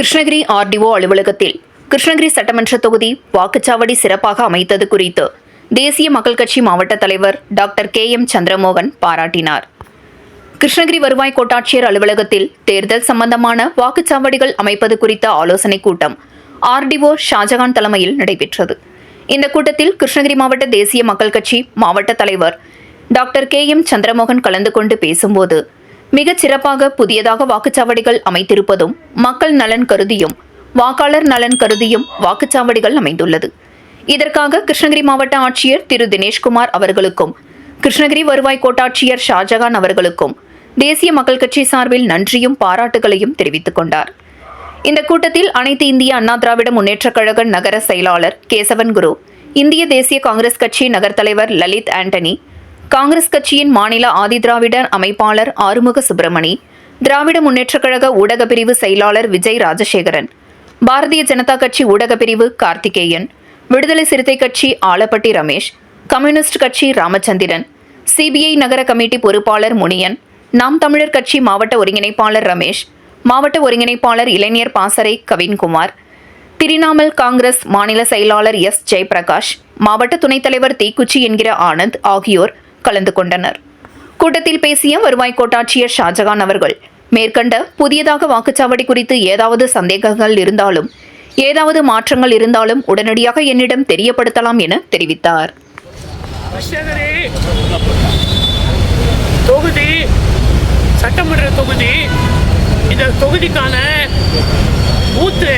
Krishnagiri RTO அலுவலகத்தில் கிருஷ்ணகிரி சட்டமன்ற தொகுதி வாக்குச்சாவடி சிறப்பாக அமைத்தது குறித்து தேசிய மக்கள் கட்சி மாவட்ட தலைவர் டாக்டர் கே எம் சந்திரமோகன் பாராட்டினார். கிருஷ்ணகிரி வருவாய் கோட்டாட்சியர் அலுவலகத்தில் தேர்தல் சம்பந்தமான வாக்குச்சாவடிகள் அமைப்பது குறித்த ஆலோசனைக் கூட்டம் ஆர்டிஓ ஷாஜகான் தலைமையில் நடைபெற்றது. இந்த கூட்டத்தில் கிருஷ்ணகிரி மாவட்ட தேசிய மக்கள் கட்சி மாவட்ட தலைவர் டாக்டர் கே எம் சந்திரமோகன் கலந்து கொண்டு பேசும்போது மிகச் சிறப்பாக புதியதாக வாக்குச்சாவடிகள் அமைத்திருப்பதும் மக்கள் நலன் கருதியும் வாக்காளர் நலன் கருதியும் வாக்குச்சாவடிகள் அமைந்துள்ளது. இதற்காக கிருஷ்ணகிரி மாவட்ட ஆட்சியர் திரு. தினேஷ்குமார் அவர்களுக்கும் கிருஷ்ணகிரி வருவாய் கோட்டாட்சியர் ஷாஜகான் அவர்களுக்கும் தேசிய மக்கள் கட்சி சார்பில் நன்றியும் பாராட்டுகளையும் தெரிவித்துக் கொண்டார். இந்த கூட்டத்தில் அனைத்து இந்திய அண்ணா திராவிட முன்னேற்றக் கழக நகர செயலாளர் கேசவன் குரு இந்திய தேசிய காங்கிரஸ் கட்சி நகர் தலைவர் லலித் ஆண்டனி காங்கிரஸ் கட்சியின் மாநில ஆதிதிராவிடர் அமைப்பாளர் ஆறுமுக சுப்பிரமணி திராவிட முன்னேற்றக் கழக ஊடகப் பிரிவு செயலாளர் விஜய் ராஜசேகரன் பாரதிய ஜனதா கட்சி ஊடகப் பிரிவு கார்த்திகேயன் விடுதலை சிறுத்தை கட்சி ஆலப்பட்டி ரமேஷ் கம்யூனிஸ்ட் கட்சி ராமச்சந்திரன் சிபிஐ நகர கமிட்டி பொறுப்பாளர் முனியன் நாம் தமிழர் கட்சி மாவட்ட ஒருங்கிணைப்பாளர் ரமேஷ் மாவட்ட ஒருங்கிணைப்பாளர் இளைஞர் பாசறை கவின்குமார் திரிணாமல் காங்கிரஸ் மாநில செயலாளர் எஸ் ஜெயபிரகாஷ் மாவட்ட துணைத் தலைவர் தீக்குச்சி என்கிற ஆனந்த் ஆகியோர் கலந்து கொண்டனர். கூட்டத்தில் பேசிய வருவாய் கோட்டாட்சியர் ஷாஜகான் அவர்கள் மேற்கண்ட புதியதாக வாக்குச்சாவடி குறித்து ஏதாவது சந்தேகங்கள் இருந்தாலும் ஏதாவது மாற்றங்கள் இருந்தாலும் உடனடியாக என்னிடம் தெரியப்படுத்தலாம் என தெரிவித்தார். தொகுதி சட்டமன்ற தொகுதி இந்த தொகுதிக்கான பூத்து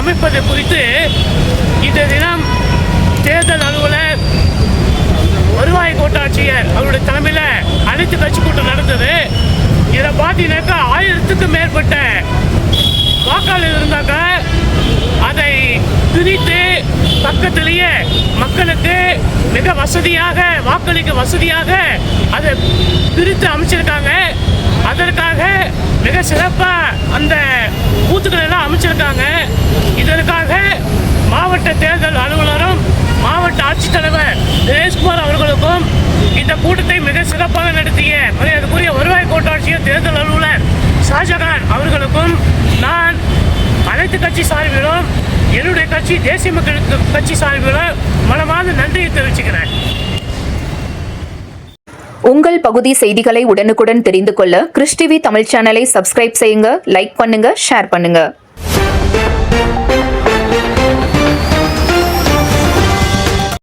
அமைப்பது குறித்து இந்த தினம் தேர்தல் அலுவலர் வருவாய் கோட்டாட்சியர் அவருடைய தலைமையில் அனைத்து கட்சி கூட்டம் நடந்தது இதில் பார்த்தீங்கன்னாக்கா ஆயிரத்துக்கும் மேற்பட்ட வாக்காளர் இருந்தாங்க. அதை பிரித்து பக்கத்திலேயே மக்களுக்கு மிக வசதியாக வாக்களிக்க வசதியாக அதை பிரித்து அமைச்சிருக்காங்க. அதற்காக மிக சிறப்பாக அந்த பூத்துக்கள் எல்லாம் அமைச்சிருக்காங்க. இதற்காக மாவட்ட தேர்தல் அலுவலரும் மாவட்ட ஆட்சித்தலைவர் தினேஷ்குமார் அவர்களுக்கும் இந்த கூட்டத்தை மிக சிறப்பாக நடத்திய மரியாதைக்குரிய வருவாய் கோட்டாட்சியர் தேர்தல் அலுவலர் ஷாஜகான் அவர்களுக்கும் நான் அனைத்து கட்சி சார்பிலும் என்னுடைய கட்சி தேசிய மக்கள் கட்சி சார்பிலும் மனமார்ந்த நன்றியை தெரிவிச்சுக்கிறேன். உங்கள் பகுதி செய்திகளை உடனுக்குடன் தெரிந்து கொள்ள கிறிஸ்டிவி தமிழ் சேனலை சப்ஸ்கிரைப் செய்யுங்க லைக் பண்ணுங்க ஷேர் பண்ணுங்க.